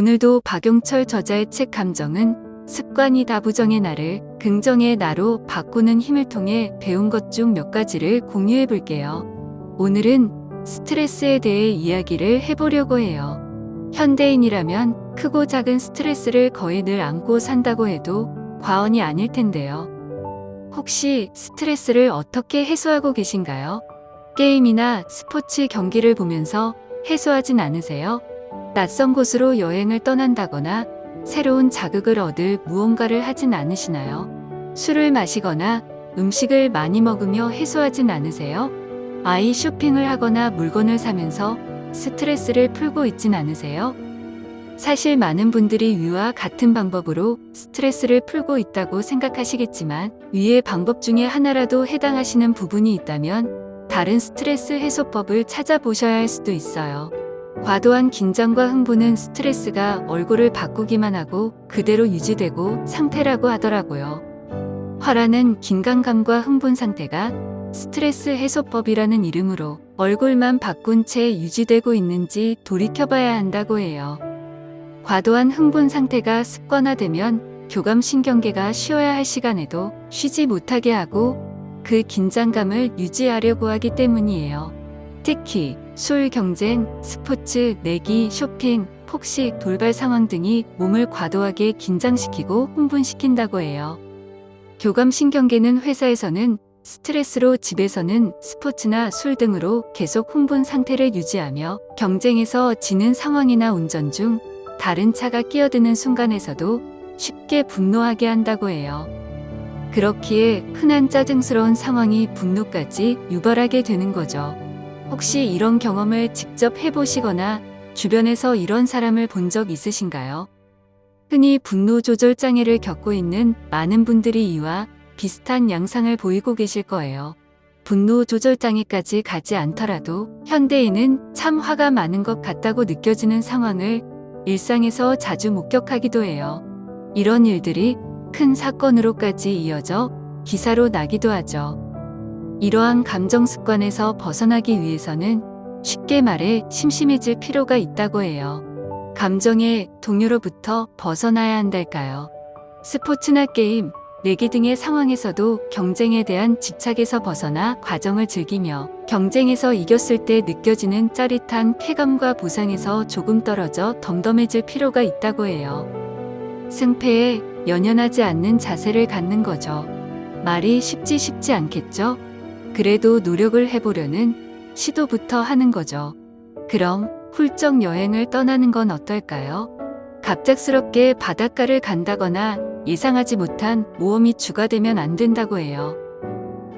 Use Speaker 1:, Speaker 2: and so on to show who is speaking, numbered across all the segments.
Speaker 1: 오늘도 박용철 저자의 책 감정은 습관이 다부정의 나를 긍정의 나로 바꾸는 힘을 통해 배운 것 중 몇 가지를 공유해 볼게요. 오늘은 스트레스에 대해 이야기를 해보려고 해요. 현대인이라면 크고 작은 스트레스를 거의 늘 안고 산다고 해도 과언이 아닐 텐데요. 혹시 스트레스를 어떻게 해소하고 계신가요? 게임이나 스포츠 경기를 보면서 해소하진 않으세요? 낯선 곳으로 여행을 떠난다거나 새로운 자극을 얻을 무언가를 하진 않으시나요? 술을 마시거나 음식을 많이 먹으며 해소하진 않으세요? 아이 쇼핑을 하거나 물건을 사면서 스트레스를 풀고 있진 않으세요? 사실 많은 분들이 위와 같은 방법으로 스트레스를 풀고 있다고 생각하시겠지만 위의 방법 중에 하나라도 해당하시는 부분이 있다면 다른 스트레스 해소법을 찾아보셔야 할 수도 있어요. 과도한 긴장과 흥분은 스트레스가 얼굴을 바꾸기만 하고 그대로 유지되고 상태라고 하더라고요. 화라는 긴장감과 흥분 상태가 스트레스 해소법이라는 이름으로 얼굴만 바꾼 채 유지되고 있는지 돌이켜봐야 한다고 해요. 과도한 흥분 상태가 습관화되면 교감신경계가 쉬어야 할 시간에도 쉬지 못하게 하고 그 긴장감을 유지하려고 하기 때문이에요. 특히 술, 경쟁, 스포츠, 내기, 쇼핑, 폭식, 돌발 상황 등이 몸을 과도하게 긴장시키고 흥분시킨다고 해요. 교감신경계는 회사에서는 스트레스로 집에서는 스포츠나 술 등으로 계속 흥분 상태를 유지하며 경쟁에서 지는 상황이나 운전 중 다른 차가 끼어드는 순간에서도 쉽게 분노하게 한다고 해요. 그렇기에 흔한 짜증스러운 상황이 분노까지 유발하게 되는 거죠. 혹시 이런 경험을 직접 해보시거나 주변에서 이런 사람을 본 적 있으신가요? 흔히 분노 조절 장애를 겪고 있는 많은 분들이 이와 비슷한 양상을 보이고 계실 거예요. 분노 조절 장애까지 가지 않더라도 현대인은 참 화가 많은 것 같다고 느껴지는 상황을 일상에서 자주 목격하기도 해요. 이런 일들이 큰 사건으로까지 이어져 기사로 나기도 하죠. 이러한 감정 습관에서 벗어나기 위해서는 쉽게 말해 심심해질 필요가 있다고 해요. 감정의 동요로부터 벗어나야 한달까요? 스포츠나 게임, 내기 등의 상황에서도 경쟁에 대한 집착에서 벗어나 과정을 즐기며 경쟁에서 이겼을 때 느껴지는 짜릿한 쾌감과 보상에서 조금 떨어져 덤덤해질 필요가 있다고 해요. 승패에 연연하지 않는 자세를 갖는 거죠. 말이 쉽지 쉽지 않겠죠? 그래도 노력을 해보려는 시도부터 하는 거죠. 그럼 훌쩍 여행을 떠나는 건 어떨까요? 갑작스럽게 바닷가를 간다거나 예상하지 못한 모험이 추가되면 안 된다고 해요.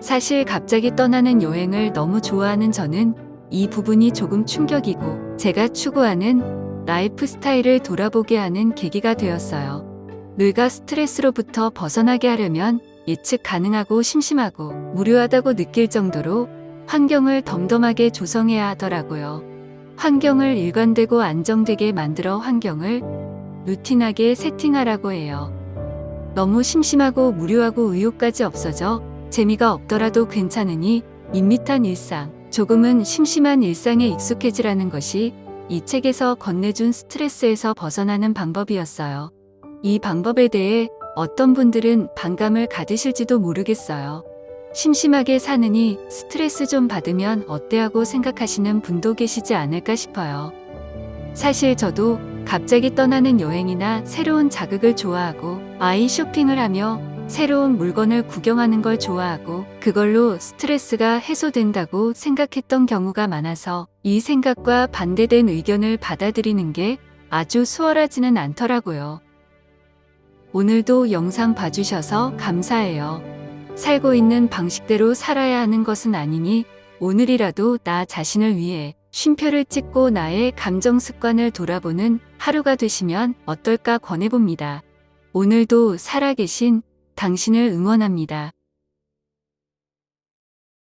Speaker 1: 사실 갑자기 떠나는 여행을 너무 좋아하는 저는 이 부분이 조금 충격이고 제가 추구하는 라이프 스타일을 돌아보게 하는 계기가 되었어요. 뇌가 스트레스로부터 벗어나게 하려면 예측 가능하고 심심하고 무료하다고 느낄 정도로 환경을 덤덤하게 조성해야 하더라고요. 환경을 일관되고 안정되게 만들어 환경을 루틴하게 세팅하라고 해요. 너무 심심하고 무료하고 의욕까지 없어져 재미가 없더라도 괜찮으니 밋밋한 일상, 조금은 심심한 일상에 익숙해지라는 것이 이 책에서 건네준 스트레스에서 벗어나는 방법이었어요. 이 방법에 대해 어떤 분들은 반감을 가지실지도 모르겠어요. 심심하게 사느니 스트레스 좀 받으면 어때 하고 생각하시는 분도 계시지 않을까 싶어요. 사실 저도 갑자기 떠나는 여행이나 새로운 자극을 좋아하고 아이 쇼핑을 하며 새로운 물건을 구경하는 걸 좋아하고 그걸로 스트레스가 해소된다고 생각했던 경우가 많아서 이 생각과 반대된 의견을 받아들이는 게 아주 수월하지는 않더라고요. 오늘도 영상 봐주셔서 감사해요. 살고 있는 방식대로 살아야 하는 것은 아니니 오늘이라도 나 자신을 위해 쉼표를 찍고 나의 감정 습관을 돌아보는 하루가 되시면 어떨까 권해봅니다. 오늘도 살아계신 당신을 응원합니다.